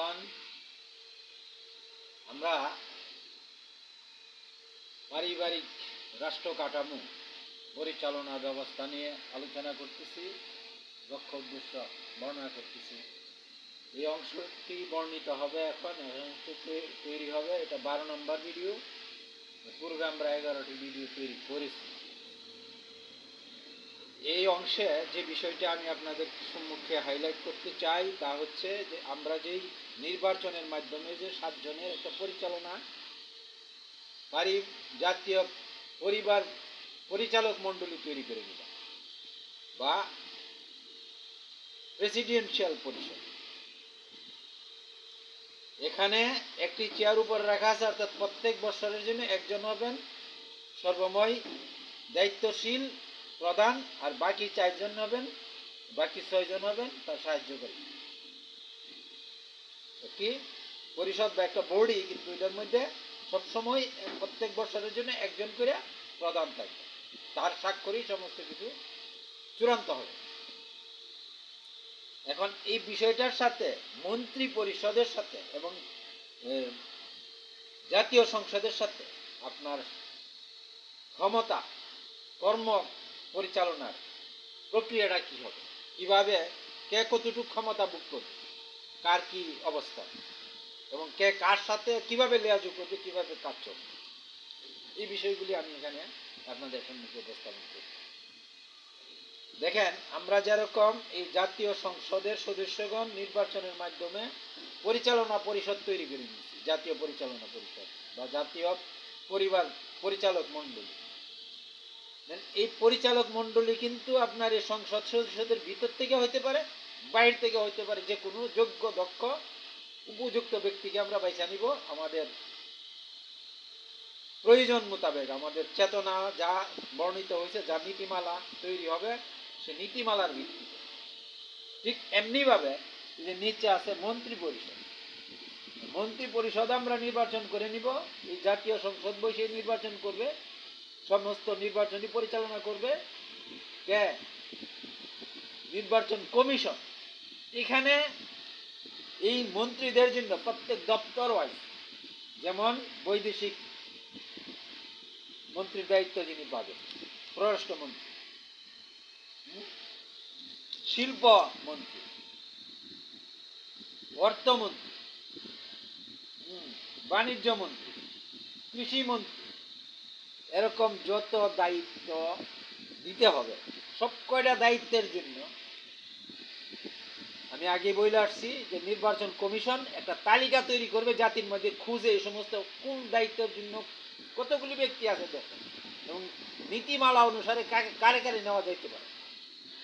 বন্ধুগণ, আমরা পারিবারিক রাষ্ট্র কাঠামো পরিচালনা ব্যবস্থা নিয়ে আলোচনা করতেছি লক্ষ্য উদ্দেশ্য বর্ণনা করতেছি। এই অংশটি বর্ণিত হবে এখন তৈরি হবে। এটা বারো নম্বর ভিডিও পূর্বে আমরা এগারোটি ভিডিও তৈরি করেছি। এই অংশে যে বিষয়টি আমি আপনাদের সম্মুখে হাইলাইট করতে চাই তা হচ্ছে যে আমরা যেই নির্বাচনের মাধ্যমে যে সাতজনের একটা পরিচালনা পারি জাতীয় পরিবার পরিচালক মণ্ডলী তৈরি করে দিলাম বা প্রেসিডেন্সিয়াল পরিষদ। এখানে একটি চেয়ার উপর রাখা আছে, অর্থাৎ প্রত্যেক বছরের জন্য একজন হবেন সর্বময় দায়িত্বশীল প্রধান আর বাকি চারজন হবেন, বাকি ছয়জন হবেন, তার সাহায্যকারী কি? পরিষদ বা একটা বোর্ডই কিন্তু এটার মধ্যে সবসময় প্রত্যেক বছরের জন্য একজন করে প্রধান থাকবে। তার স্বাক্ষরেই সমস্ত কিছু চূড়ান্ত হবে। এখন এই বিষয়টার সাথে মন্ত্রী পরিষদের সাথে এবং জাতীয় সংসদের সাথে আপনার ক্ষমতা, কর্ম পরিচালনার প্রক্রিয়াটা কি হবে? কীভাবে কে কতটুকু ক্ষমতা বুক করবে? কার কি অবস্থা? এবং কে কার সাথে কীভাবে লেয়াজু করবে, কীভাবে কাজ চলবে? এই বিষয়গুলি আমি এখানে আপনাদের সম্মুখে উপস্থাপন করি দেখেন, আমরা যেরকম এই জাতীয় সংসদের সদস্যগণ নির্বাচনের মাধ্যমে পরিচালনা পরিষদ তৈরি করে নিয়েছি, জাতীয় পরিচালনা পরিষদ বা জাতীয় পরিবার পরিচালক মণ্ডলী। এই পরিচালক মণ্ডলী কিন্তু আপনার এই সংসদ সদস্যদের ভিতর থেকে হইতে পারে, বাইরে থেকে হইতে পারে, যে কোনো যোগ্য, দক্ষ, উপযুক্ত ব্যক্তিকে আমরা বাইছা নিব আমাদের প্রয়োজন মোতাবেক। আমাদের চেতনা যা বর্ণিত হয়েছে, যা নীতিমালা তৈরি হবে, সে নীতিমালার ভিত্তিতে। ঠিক এমনিভাবে যে নিচে আছে মন্ত্রী পরিষদ। মন্ত্রী পরিষদ আমরা নির্বাচন করে নিব, এই জাতীয় সংসদ বসে নির্বাচন করবে সমস্ত নির্বাচনী পরিচালনা করবে কে নির্বাচন কমিশন এখানে এই মন্ত্রীদের জন্য প্রত্যেক দপ্তর ওয়াইজ যেমন বৈদেশিক মন্ত্রীর দায়িত্ব যিনি পাবেন, পররাষ্ট্রমন্ত্রী? শিল্প মন্ত্রী, অর্থমন্ত্রী বাণিজ্য মন্ত্রী, কৃষি মন্ত্রী এরকম যত দায়িত্ব দিতে হবে, সব কয়টা দায়িত্বের জন্য? আমি আগে বলে আসছি যে নির্বাচন কমিশন একটা তালিকা তৈরি করবে জাতির মধ্যে খুঁজে এই সমস্ত কোন দায়িত্বের জন্য কতগুলি ব্যক্তি আছে দেখেন এবং নীতিমালা অনুসারে কারে কারে নেওয়া যাইতে পারে।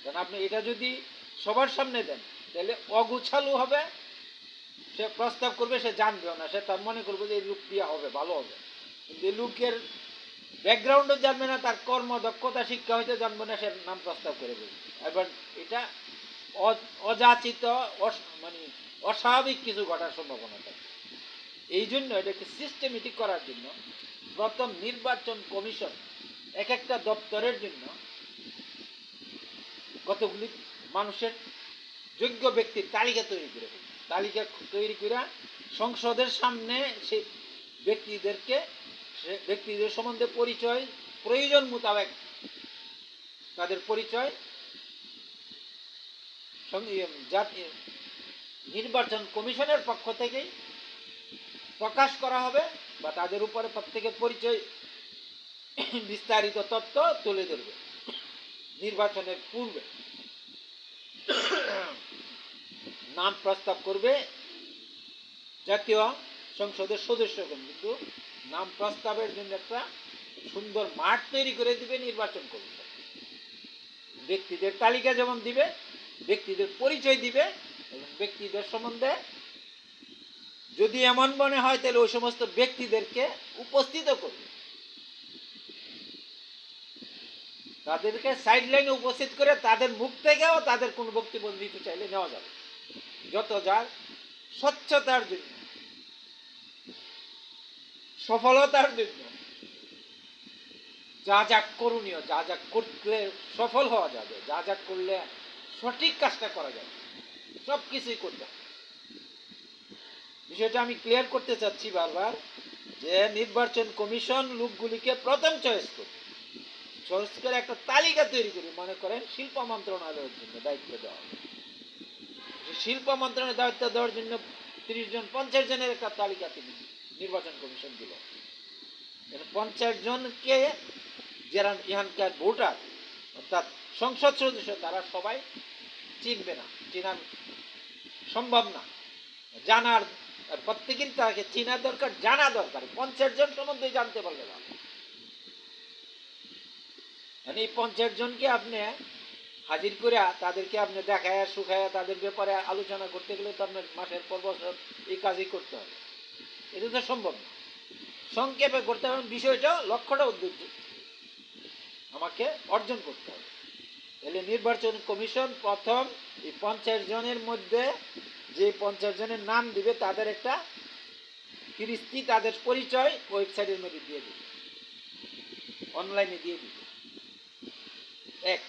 কারণ আপনি এটা যদি সবার সামনে দেন, তাহলে অগুছালু হবে, সে প্রস্তাব করবে, সে জানবেও না, সে তার মনে করবে যে এই লোক দিয়ে হবে, ভালো হবে। কিন্তু এই লোকের ব্যাকগ্রাউন্ডও জানবে না, তার কর্ম, দক্ষতা, শিক্ষা হইতে জানবে না সে নাম প্রস্তাব করে বলবে এবার এটা অযাচিত মানে অস্বাভাবিক কিছু ঘটার সম্ভাবনা থাকে। এই জন্য এটাকে সিস্টেমেটিক করার জন্য প্রথম নির্বাচন কমিশন এক একটা দপ্তরের জন্য কতগুলি মানুষের যোগ্য ব্যক্তির তালিকা তৈরি করে তালিকা তৈরি করে সংসদের সামনে সেই ব্যক্তিদেরকে ব্যক্তিদের সম্বন্ধে পরিচয় প্রয়োজন মোতাবেক তাদের পরিচয় ইয়ে, জাতি- নির্বাচন কমিশনের পক্ষ থেকে প্রকাশ করা হবে বা তাদের উপরে প্রত্যেকের পরিচয় বিস্তারিত তথ্য তুলে ধরবে নির্বাচনের পূর্বে। নাম প্রস্তাব করবে জাতীয় সংসদের সদস্যগণ। কিন্তু নাম প্রস্তাবের জন্য একটা সুন্দর মাঠ তৈরি করে দিবে, নির্বাচন কমিশন। ব্যক্তিদের তালিকা যেমন দিবে, ব্যক্তিদের পরিচয় দিবে এবং ব্যক্তিদের সম্বন্ধে যদি এমন মনে হয়, তাহলে ওই সমস্ত ব্যক্তিদেরকে উপস্থিত করবে। তাদেরকে সাইড লাইনে উপস্থিত করে তাদের মুখ থেকেও তাদের কোনো বক্তব্য দিতে চাইলে নেওয়া যাবে। যত যার স্বচ্ছতার জন্য। সফলতার জন্য। যা যা করণীয়, যা যা করলে সফল হওয়া যাবে, যা যা করলে সঠিক কাজটা করা যাবে, সব কিছুই করতে বিষয়টা আমি ক্লিয়ার করতে চাচ্ছি বারবার যে নির্বাচন কমিশন লোকগুলিকে প্রথম চয়েস করবে। চয়েস করে একটা তালিকা তৈরি করি মনে করেন শিল্প মন্ত্রণালয়ের জন্য দায়িত্ব দেওয়া। শিল্প মন্ত্রণালয়ের দায়িত্ব দেওয়ার জন্য তিরিশ জন, পঞ্চাশ জনের একটা তালিকা তিনি নির্বাচন কমিশন দিল। পঞ্চাশ জনকে যারা এখানকার ভোটার, অর্থাৎ সংসদ সদস্য, তারা সবাই চিনবে না, চেনার সম্ভব না। জানার আর প্রত্যেকেরই তাকে চেনা দরকার জানা দরকার। পঞ্চাশ জন সম্বন্ধে জানতে পারলে না। মানে এই পঞ্চাশ জনকে আপনি হাজির করে তাদেরকে আপনি দেখায় শুকায় তাদের ব্যাপারে আলোচনা করতে গেলে তো আপনার মাসের পর বছর এই কাজই করতে হবে। এটা তো সম্ভব না। সংক্ষেপে করতে হবে বিষয়টা, লক্ষ্যটা উদ্দেশ্য আমাকে অর্জন করতে হবে। তাহলে নির্বাচন কমিশন প্রথম এই পঞ্চাশ জনের মধ্যে যে পঞ্চাশ জনের নাম দিবে, তাদের একটা ফিরিস্তি তাদের পরিচয় ওয়েবসাইটের মধ্যে দিয়ে দিবে। অনলাইনে দিয়ে দিবে। এক।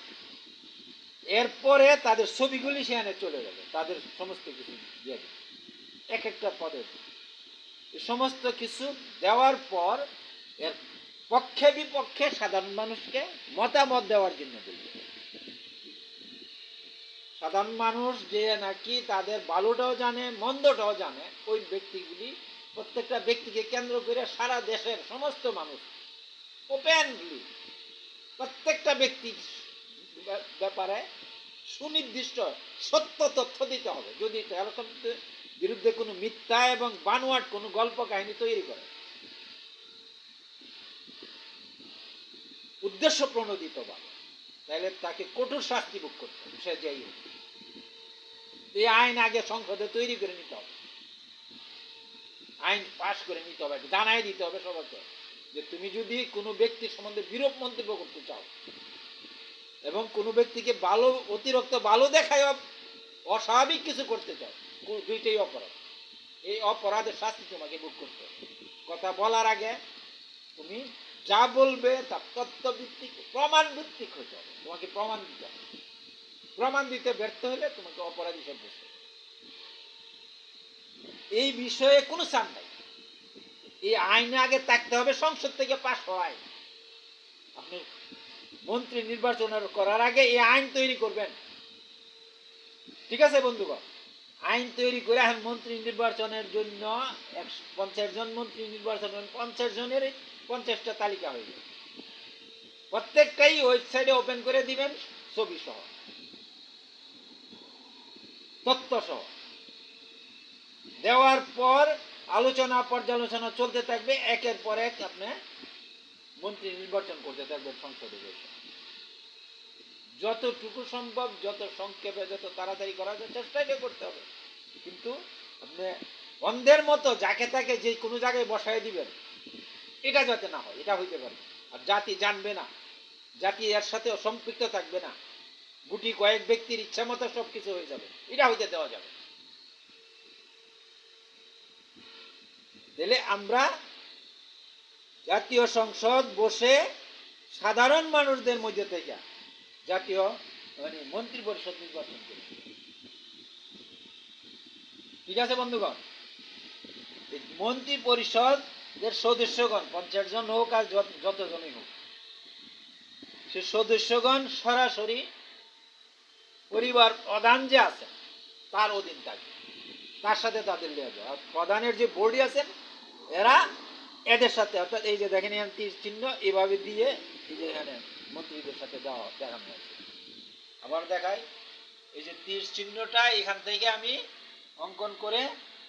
এরপরে তাদের ছবিগুলি সেখানে চলে যাবে। তাদের সমস্ত কিছু দিয়ে দিবে। এক একটা পদের। সমস্ত কিছু দেওয়ার পর এর পক্ষে বিপক্ষে সাধারণ মানুষকে মতামত দেওয়ার জন্য সাধারণ মানুষ যে নাকি তাদের ভালোটাও জানে, মন্দটাও জানে, ওই ব্যক্তিগুলি প্রত্যেকটা ব্যক্তিকে কেন্দ্র করে সারা দেশের সমস্ত মানুষ ওপেনলি প্রত্যেকটা ব্যক্তি ব্যাপারে সুনির্দিষ্ট সত্য তথ্য দিতে হবে। যদি এরকম বিরুদ্ধে কোনো মিথ্যা এবং বানোয়াট কোনো গল্প কাহিনী তৈরি করে। উদ্দেশ্য প্রণোদিত বা। তাহলে তাকে কঠোর শাস্তি ভোগ করতে হবে, সে যাই হোক। এই আইন আগে সংসদে তৈরি করে নিতে হবে। আইন পাশ করে নিতে হবে জানাই দিতে হবে সবাইকে যে তুমি যদি কোনো ব্যক্তির সম্বন্ধে বিরূপ মন্তব্য করতে চাও এবং কোনো ব্যক্তিকে ভালো, অতিরিক্ত ভালো দেখায় অস্বাভাবিক কিছু করতে চাও দুইটাই অপরাধ। এই অপরাধের শাস্তি তোমাকে ভোগ করতে কথা বলার আগে তুমি যা বলবে তা তথ্য ভিত্তিক প্রমাণ ভিত্তিক হতে হবে। তোমাকে প্রমাণ দিতে হবে। প্রমাণ দিতে ব্যর্থ হলে তোমাকে অপরাধী হবে। এই বিষয়ে কোনো চান নাই। এই আইনে আগে থাকতে হবে, সংসদ থেকে পাশ হয় আপনি মন্ত্রী নির্বাচন করার আগে এই আইন তৈরি করবেন। ঠিক আছে, বন্ধুগণ? আইন তৈরি করে এখন মন্ত্রী নির্বাচনের জন্য পঞ্চাশ জন মন্ত্রী নির্বাচন পঞ্চাশ জনের পঞ্চাশটা তালিকা হয়ে যাবে প্রত্যেকটাই ওয়েবসাইটে ওপেন করে দিবেন ছবি সহ। তথ্য সহ। দেওয়ার পর আলোচনা পর্যালোচনা চলতে থাকবে, একের পর এক আপনি মন্ত্রী নির্বাচন করতে থাকবেন সংসদে বসে। যতটুকু সম্ভব, যত সংক্ষেপে, যত তাড়াতাড়ি করার চেষ্টাই করতে হবে। কিন্তু আপনি অন্ধের মতো যাকে তাকে যে কোনো জায়গায় বসায় দিবেন, এটা যাতে না হয়, এটা হইতে পারে। আর জাতি জানবে না, জাতি এর সাথে সম্পৃক্ত থাকবে না। গুটি কয়েক ব্যক্তির ইচ্ছা মতো সব কিছু হয়ে যাবে, এটা হইতে দেওয়া যাবে। তাহলে আমরা জাতীয় সংসদ বসে সাধারণ মানুষদের মধ্যে থেকে জাতীয় মানে মন্ত্রী পরিষদ নির্বাচন করি। ঠিক আছে, বন্ধুগণ? মন্ত্রী পরিষদের সদস্যগণ পঞ্চাশ জন হোক আর যত- যতজনই হোক, সে সদস্যগণ সরাসরি পরিবার প্রধান যে আছে, তার অধীন থাকে। তার সাথে তাদের লিয়ে যাবে আর প্রধানের যে বোর্ডই আছেন এরা এদের সাথে, অর্থাৎ এই যে দেখেন এখানে তীর চিহ্ন, এভাবে দিয়ে এই যে এখানে মন্ত্রীদের সাথে দেওয়া দেখানো হয়েছে। আবার দেখাই, এই যে তীর চিহ্নটা এখান থেকে আমি অঙ্কন করে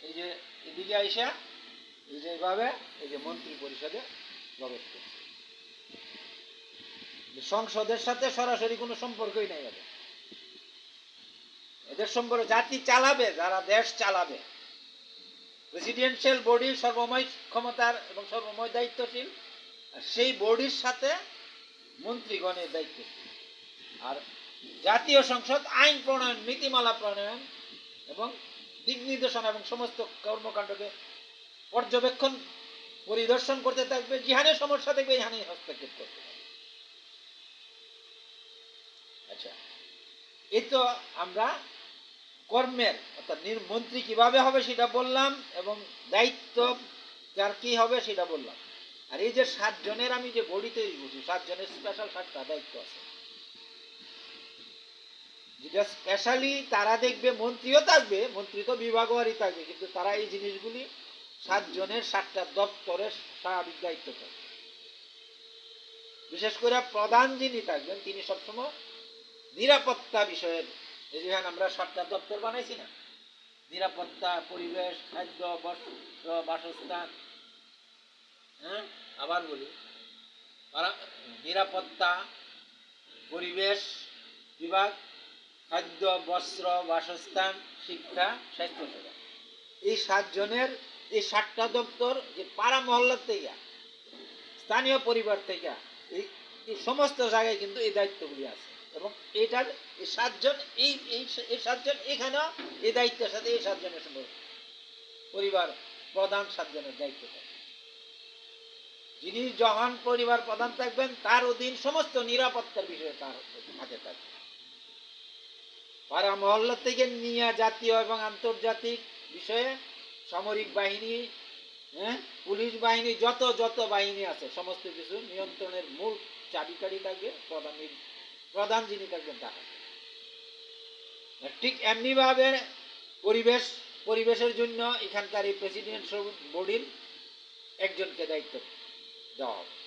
এই যে এদিকে আইসা, এই যে এইভাবে এই যে মন্ত্রী পরিষদে প্রবেশ করছে। সংসদের সাথে সরাসরি কোনো সম্পর্কই নাই এদের। এদের সম্পর্কে জাতি চালাবে, যারা দেশ চালাবে। প্রেসিডেন্সিয়াল বডির সর্বময় ক্ষমতার এবং সর্বময় দায়িত্বশীল। আর সেই বডির সাথে মন্ত্রীগণের দায়িত্বশীল আর জাতীয় সংসদ, আইন প্রণয়ন, নীতিমালা প্রণয়ন এবং দিক নির্দেশনা এবং সমস্ত কর্মকাণ্ডকে পর্যবেক্ষণ, পরিদর্শন করতে থাকবে। যেখানে সমস্যা দেখবে এখানে হস্তক্ষেপ করতে থাকবে আচ্ছা এই তো আমরা কর্মের, অর্থাৎ মন্ত্রী কীভাবে হবে সেটা বললাম এবং দায়িত্ব যার কি হবে সেটা বললাম। আর এই যে সাত জনের আমি যে বডি তৈরি করছি, সাত জনের স্পেশাল সাতটা দায়িত্ব আছে। যেটা স্পেশালি তারা দেখবে, মন্ত্রীও থাকবে, মন্ত্রী তো বিভাগওয়ারই থাকবে, কিন্তু তারা এই জিনিসগুলি সাত জনের সাতটা দপ্তরের স্বাভাবিক দায়িত্ব থাকবে বিশেষ করে প্রধান যিনি থাকবেন, তিনি সবসময় নিরাপত্তা বিষয়ের এই আমরা সাতটা দপ্তর বানাইছি না, নিরাপত্তা, পরিবেশ, খাদ্য, বস্ত্র, বাসস্থান হ্যাঁ? আবার বলি নিরাপত্তা, পরিবেশ বিভাগ, খাদ্য, বস্ত্র, বাসস্থান, শিক্ষা স্বাস্থ্যসেবা এই সাতজনের, এই সাতটা দপ্তর যে পাড়া মহল্লার থেকে, স্থানীয় পরিবার থেকে এই সমস্ত জায়গায় কিন্তু এই দায়িত্বগুলি আছে। এবং এটার সাতজন, এই এই সাতজন এখানেও এই দায়িত্বের সাথে এই সাতজনের সম্পর্ক পরিবার প্রধান সাতজনের দায়িত্ব থাকে। যিনি যখন পরিবার প্রধান থাকবেন, তার অধীন সমস্ত নিরাপত্তার বিষয়ে তার হাতে থাকবে। পাড়া মহল্লা থেকে নিয়ে জাতীয় এবং আন্তর্জাতিক বিষয়ে সামরিক বাহিনী হ্যাঁ পুলিশ বাহিনী, যত যত বাহিনী আছে, সমস্ত কিছু নিয়ন্ত্রণের মূল চাবিকারী থাকবে, প্রধান প্রধান যিনি থাকবেন তারা ঠিক এমনিভাবে পরিবেশ, পরিবেশের জন্য এখানকার এই প্রেসিডেন্ট বডির একজনকে দায়িত্ব দেওয়া হবে।